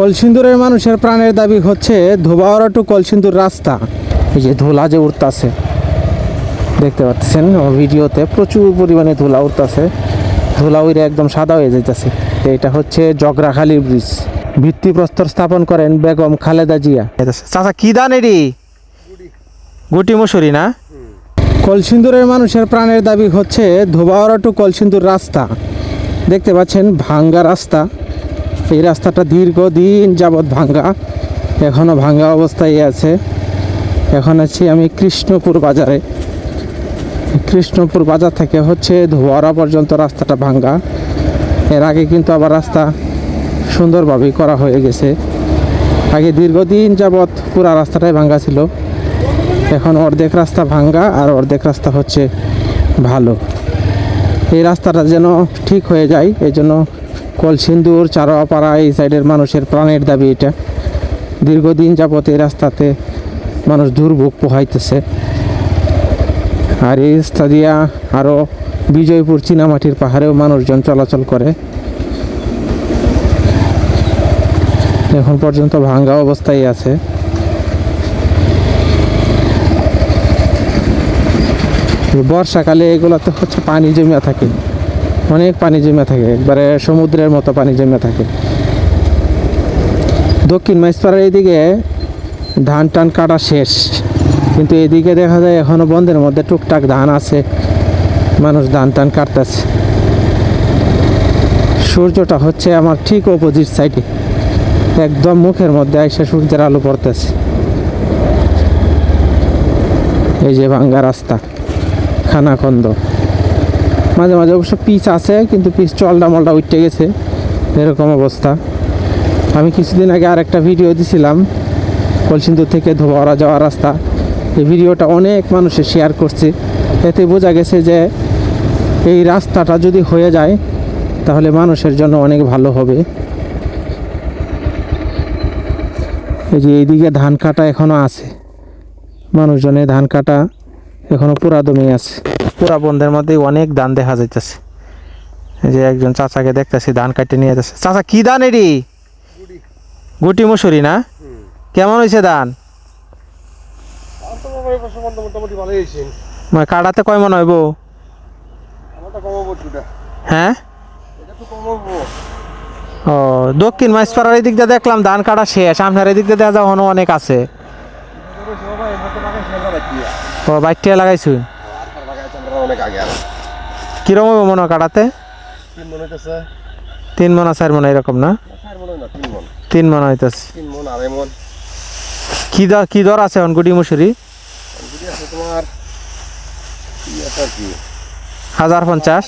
কলসিন্দুরের মানুষের প্রাণের দাবি হচ্ছে ধোবাওয়ারা টু কলসিন্দুর রাস্তা। এই যে ধুলা যে উঠতাছে দেখতে পাচ্ছেন ভিডিওতে প্রচুর পরিমাণে ধুলা উঠতাছে। ধুলা উড়ে একদম সাদা হয়ে যাইতেছে। এটা হচ্ছে জগরাখালী ব্রিজ ভিত্তিপ্রস্তর স্থাপন করেন বেগম খালেদা জিয়া। চাচা কি দান এটি? গুটি মসুরি না? কলসিন্দুরের মানুষের প্রাণের দাবি হচ্ছে ধোবাওয়ারা টু কলসিন্দুর রাস্তা। দেখতে পাচ্ছেন ভাঙ্গা রাস্তা। এই রাস্তাটা দীর্ঘদিন যাবৎ ভাঙ্গা। এখনও ভাঙ্গা অবস্থায় আছে। এখন আছি আমি কৃষ্ণপুর বাজারে। কৃষ্ণপুর বাজার থেকে হচ্ছে ধোয়ারা পর্যন্ত রাস্তাটা ভাঙ্গা। এর আগে কিন্তু আবার রাস্তা সুন্দরভাবেই করা হয়ে গেছে। আগে দীর্ঘদিন যাবৎ পুরা রাস্তাটাই ভাঙ্গা ছিল। এখন অর্ধেক রাস্তা ভাঙ্গা আর অর্ধেক রাস্তা হচ্ছে ভালো। এই রাস্তাটা যেন ঠিক হয়ে যায় এই জন্য কলসিন্দুর চারোয়াপাড়া এই সাইডের মানুষের প্রাণের দাবি এটা। দীর্ঘদিন যাবত এই রাস্তাতে মানুষ দুর্ভোগ পোহাইতেছে। আর এই রাস্তা দিয়া আরও বিজয়পুর চীনামাটির পাহাড়েও মানুষজন চলাচল করে। এখন পর্যন্ত ভাঙ্গা অবস্থায় আছে। বর্ষাকালে এগুলোতে হচ্ছে পানি জমিয়া থাকে। অনেক পানি জমে থাকে, একবারে সমুদ্রের মতো পানি জমে থাকে। দক্ষিণ মাইসপাড়ার এইদিকে ধান টান কাটা শেষ, কিন্তু এদিকে দেখা যায় এখনও বন্ধের মধ্যে টুকটাক ধান আছে, মানুষ ধান টান কাটতেছে। সূর্যটা হচ্ছে আমার ঠিক অপোজিট সাইডে একদম মুখের মধ্যে এসে সূর্যের আলো পড়তেছে। এই যে ভাঙ্গা রাস্তা, খানাখন্দ। মাঝে মাঝে অবশ্য পিচ আছে, কিন্তু পিচ চলডা মলটা উঠতে গেছে। এরকম অবস্থা। আমি কিছুদিন আগে আরেকটা ভিডিও দিছিলাম, কলসিন্দুর থেকে ধোয়ারা যাওয়ার রাস্তা। এই ভিডিওটা অনেক মানুষে শেয়ার করছে। এতে বোঝা গেছে যে, এই রাস্তাটা যদি হয়ে যায়, তাহলে মানুষের জন্য অনেক ভালো হবে। এই যে এইদিকে ধান কাটা এখনও আছে। মানুষজনের ধান কাটা এখনও পুরা দমে আছে। পুরা বন্ধের মধ্যে অনেক ধান দেখা যাইতেছে। যে একজন চাচাকে দেখতেছি ধান কাটে নিয়ে যাচ্ছে চাচা কি ধান এটি? গুটি। মসুরি না? কেমন হয়েছে ধান? মানে কাটাতে কয় মন হইব? হ্যাঁ? ও দক্ষিণ মাইসপাড়ার এই দিক দিয়ে দেখলাম ধান কাটা শেষ আপনার এই দিক দিয়ে দেখা যাওয়ানো অনেক আছে। ও বাইকটিয়া লাগাইছু আর লাগাইছে? আমরা অনেক আগে আর? কিরম হইব মনে কাটাতে? তিন মন হইতেছে। তিন মন চার মন এরকম না? তিন মন। হইতেছে। তিন মন আড়াই মন। কি দর কি দর আছে এখন গুটি মুসুরি? তোমার হাজার পঞ্চাশ?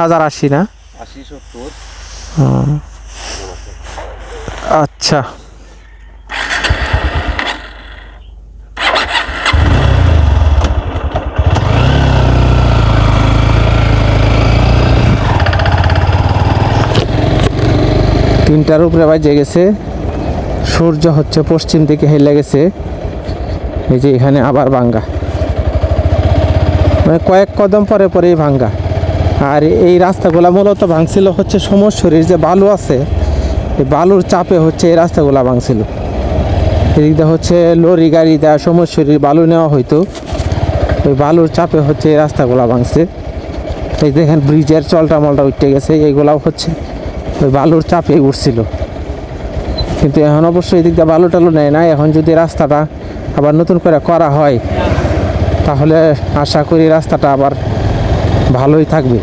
হাজার আশি না? আশি সত্তর। আচ্ছা। তিনটার উপরে বাজে গেছে। সূর্য হচ্ছে পশ্চিম দিকে হেলে গেছে। এই যে এখানে আবার ভাঙ্গা। মানে কয়েক কদম পরে পরেই ভাঙ্গা। আর এই রাস্তাগুলা মূলত ভাঙছিল হচ্ছে সমস্যরির যে বালু আছে, এই বালুর চাপে হচ্ছে এই রাস্তাগুলা ভাঙছিল। এদিক দিয়ে হচ্ছে লরি, গাড়ি দেওয়া সমস্যরির বালু নেওয়া হইতো। ওই বালুর চাপে হচ্ছে এই রাস্তাগুলা ভাঙছে। এই দেখেন ব্রিজের চলটা মলটা উঠতে গেছে এইগুলাও হচ্ছে। ওই বালুর চাপে উঠছিল। কিন্তু এখন অবশ্যই এদিক দিয়ে বালু টালু নেয় না এখন যদি রাস্তাটা আবার নতুন করে করা হয়, তাহলে আশা করি রাস্তাটা আবার ভালোই থাকবে।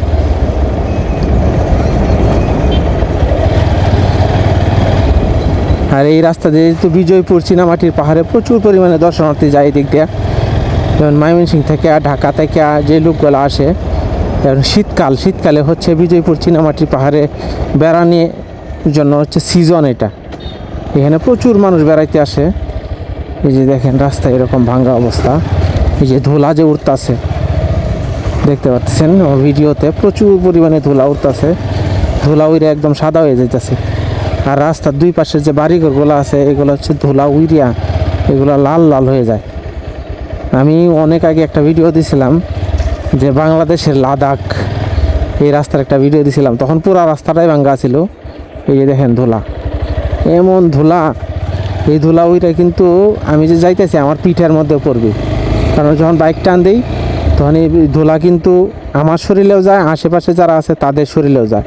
আর এই রাস্তা দিয়ে যেহেতু বিজয়পুর চীনামাটির পাহাড়ে প্রচুর পরিমাণে দর্শনার্থী যায় এই দিক দিয়ে। যেমন ময়মনসিং থেকে ঢাকা থেকে যে লোকগুলো আসে যেমন শীতকাল, শীতকালে হচ্ছে বিজয়পুর চীনামাটির পাহাড়ে বেড়ানোর জন্য হচ্ছে সিজন এটা। এখানে প্রচুর মানুষ বেড়াইতে আসে। এই যে দেখেন রাস্তা এরকম ভাঙ্গা অবস্থা। এই যে ধুলা যে উঠতাছে, দেখতে পাচ্ছেন? ভিডিওতে প্রচুর পরিমাণে ধুলা উঠতেছে। ধুলা উইরে একদম সাদা হয়ে যাইতেছে। আর রাস্তার দুই পাশে যে বাড়িঘরগুলো আছে, এগুলো হচ্ছে ধুলা উইরিয়া এগুলো লাল লাল হয়ে যায়। আমি অনেক আগে একটা ভিডিও দিছিলাম যে বাংলাদেশের লাদাখ, এই রাস্তার একটা ভিডিও দিছিলাম। তখন পুরো রাস্তাটাই ভাঙ্গা ছিল। এই যে দেখেন ধুলা। এমন ধুলা। এই ধুলা ওইটা কিন্তু আমি যে যাইতেছি, আমার পিঠের মধ্যে পড়বে। কারণ যখন বাইক টান দিই, তখন এই ধুলা কিন্তু আমার শরীরেও যায়, আশেপাশে যারা আছে তাদের শরীরেও যায়।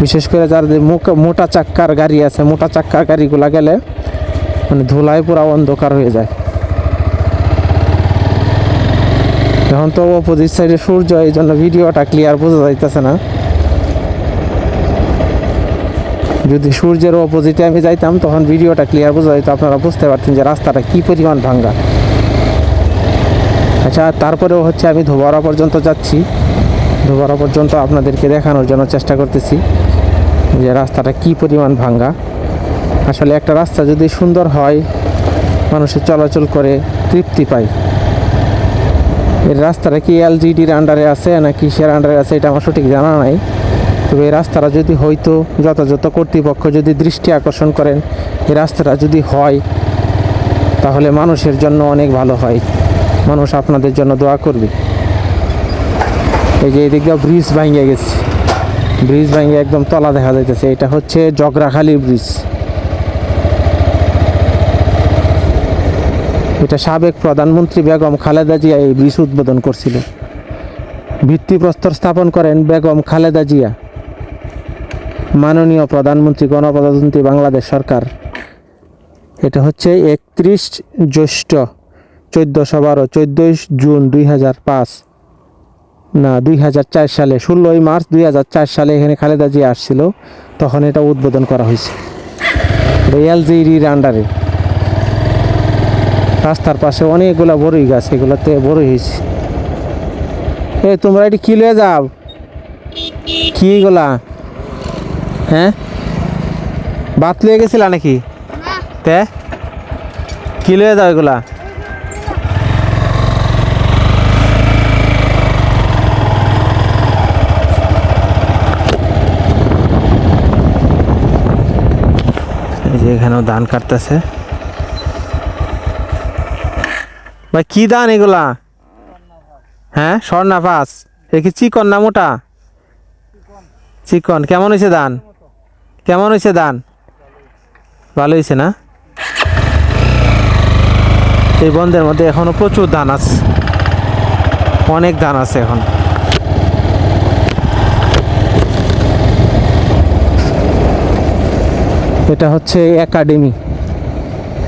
বিশেষ করে যাদের মোটা চাক্কার গাড়ি আছে, মোটা চাক্কার গাড়িগুলা গেলে মানে ধুলায় পুরো অন্ধকার হয়ে যায়। এখন তো অপোজিট সাইডে সূর্য, এই জন্য ভিডিওটা ক্লিয়ার বোঝা যাইতেছে না। যদি সূর্যের অপোজিটে আমি যাইতাম, তখন ভিডিওটা ক্লিয়ার বোঝা যেত আপনারা বুঝতে পারতেন যে রাস্তাটা কি পরিমাণ ভাঙ্গা। আচ্ছা তারপরেও হচ্ছে আমি ধোবারা পর্যন্ত যাচ্ছি। ধোবারা পর্যন্ত আপনাদেরকে দেখানোর জন্য চেষ্টা করতেছি যে রাস্তাটা কি পরিমাণ ভাঙ্গা। আসলে একটা রাস্তা যদি সুন্দর হয়, মানুষের চলাচল করে তৃপ্তি পায়। এর রাস্তাটা কি এলজিডির আন্ডারে আছে না কিসের আন্ডারে আছে এটা আমার সঠিক জানা নাই। তবে এই রাস্তাটা যদি হয়তো যথাযথ কর্তৃপক্ষ যদি দৃষ্টি আকর্ষণ করেন, এই রাস্তাটা যদি হয়, তাহলে মানুষের জন্য অনেক ভালো হয়। মানুষ আপনাদের জন্য দোয়া করবে। এই যে এদিক ব্রিজ ভাঙিয়ে গেছে। ব্রিজ ভাঙিয়ে একদম তলা দেখা যাইতেছে। এটা হচ্ছে জগরাখালি ব্রিজ এটা সাবেক প্রধানমন্ত্রী বেগম খালেদা জিয়া এই ব্রিজ উদ্বোধন করছিল। ভিত্তিপ্রস্তর স্থাপন করেন বেগম খালেদা জিয়া। মাননীয় প্রধানমন্ত্রী গণপ্রজাতন্ত্রী বাংলাদেশ সরকার। এটা হচ্ছে একত্রিশ জ্যৈষ্ঠ চোদ্দোশো বারো চোদ্দোই জুন দুই হাজার পাঁচ। না, দুই হাজার চার সালে, ষোলোই মার্চ দুই হাজার চার সালে এখানে খালেদা জিয়া আসছিল। তখন এটা উদ্বোধন করা হয়েছে। এলজিডির আন্ডারে রাস্তার পাশে অনেকগুলা বড়ই গাছ, এগুলোতে বড়ই হয়েছে। এ তোমরা এটি কি লয়ে যাও? কি এগুলা? হ্যাঁ? বাত লয়ে গেছিলা নাকি? তে? কি লয়ে যাও এগুলা? এই এখানেও ধান কাটতেছে। ভাই, কি দান এগুলা? হ্যাঁ স্বর্ণা পাস এ কি চিকন না মোটা? চিকন। কেমন হয়েছে দান? কেমন হয়েছে দান? ভালো হয়েছে না? এই বন্ধের মধ্যে এখনও প্রচুর ধান আছে। অনেক ধান আছে এখন। এটা হচ্ছে একাডেমি।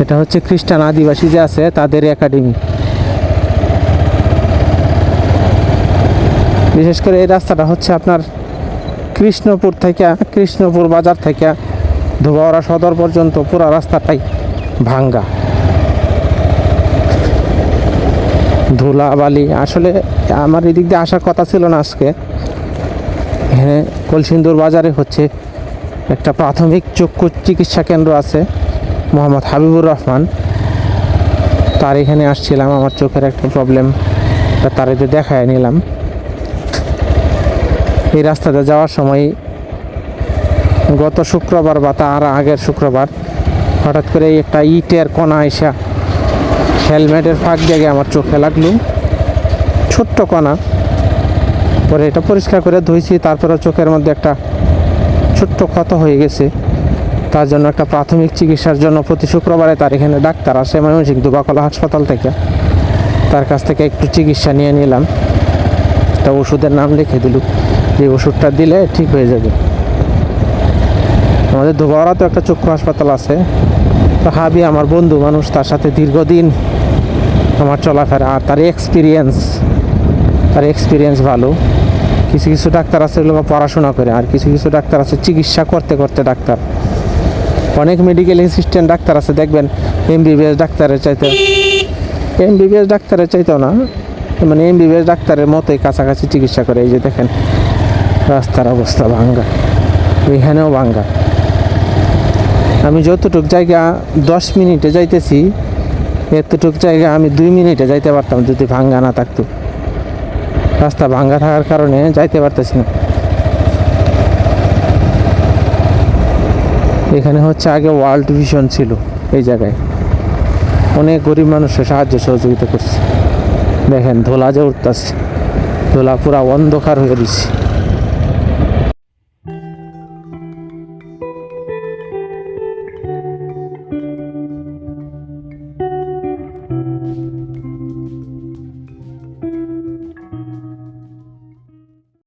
এটা হচ্ছে খ্রিস্টান আদিবাসী যে আছে, তাদের একাডেমি। বিশেষ করে এই রাস্তাটা হচ্ছে আপনার কৃষ্ণপুর থেকে, কৃষ্ণপুর বাজার থেকে ধোবাওড়া সদর পর্যন্ত পুরো রাস্তাটাই ভাঙ্গা। ধুলা বালি আসলে আমার এদিক দিয়ে আসার কথা ছিল না আজকে। এখানে কলসিন্দুর বাজারে হচ্ছে একটা প্রাথমিক চক্ষু চিকিৎসা কেন্দ্র আছে, মোহাম্মদ হাবিবুর রহমান। তার এখানে আসছিলাম, আমার চোখের একটা প্রবলেম তার দেখায় নিলাম। এই রাস্তাতে যাওয়ার সময় গত শুক্রবার বা তার আগের শুক্রবার হঠাৎ করে একটা ইটের কণা এসা হেলমেটের ফাঁক জায়গায় আমার চোখে লাগল। ছোট্ট কণা। পরে এটা পরিষ্কার করে ধুইছি তারপরে চোখের মধ্যে একটা ছোট্ট ক্ষত হয়ে গেছে। তার জন্য একটা প্রাথমিক চিকিৎসার জন্য প্রতি শুক্রবারে তার এখানে ডাক্তার আসে ময়মনসিংহ দুবাকলা হাসপাতাল থেকে। তার কাছ থেকে একটু চিকিৎসা নিয়ে নিলাম। একটা ওষুধের নাম লিখে দিল। যে ওষুধটা দিলে ঠিক হয়ে যাবে। আমাদের দুবারা তো একটা চক্ষু হাসপাতাল আছে। তো হাবি আমার বন্ধু মানুষ, তার সাথে দীর্ঘদিন আমার চলাফেরা, আর তার এক্সপিরিয়েন্স তার এক্সপিরিয়েন্স ভালো। কিছু কিছু ডাক্তার আছে এগুলো পড়াশোনা করে, আর কিছু কিছু ডাক্তার আছে চিকিৎসা করতে করতে ডাক্তার। অনেক মেডিকেল অ্যাসিস্ট্যান্ট ডাক্তার আছে, দেখবেন এমবিবিএস ডাক্তারের চাইতে। এমবিবিএস ডাক্তারের চাইতেও না মানে এমবিবিএস ডাক্তারের মতোই কাছাকাছি চিকিৎসা করে, এই যে দেখেন। রাস্তার অবস্থা ভাঙ্গা এখানেও ভাঙ্গা। আমি যতটুক জায়গা দশ মিনিটে যাইতেছি, এতটুক জায়গা আমি দুই মিনিটে যাইতে পারতাম যদি ভাঙ্গা না থাকতো। রাস্তা ভাঙ্গা থাকার কারণে যাইতে পারতেছি না। এখানে হচ্ছে আগে ওয়ার্ল্ড ভিশন ছিল এই জায়গায়। অনেক গরিব মানুষের সাহায্য সহযোগিতা করছে। দেখেন ধোলা যে উঠতেছে, ধোলা পুরা অন্ধকার হয়ে গেছে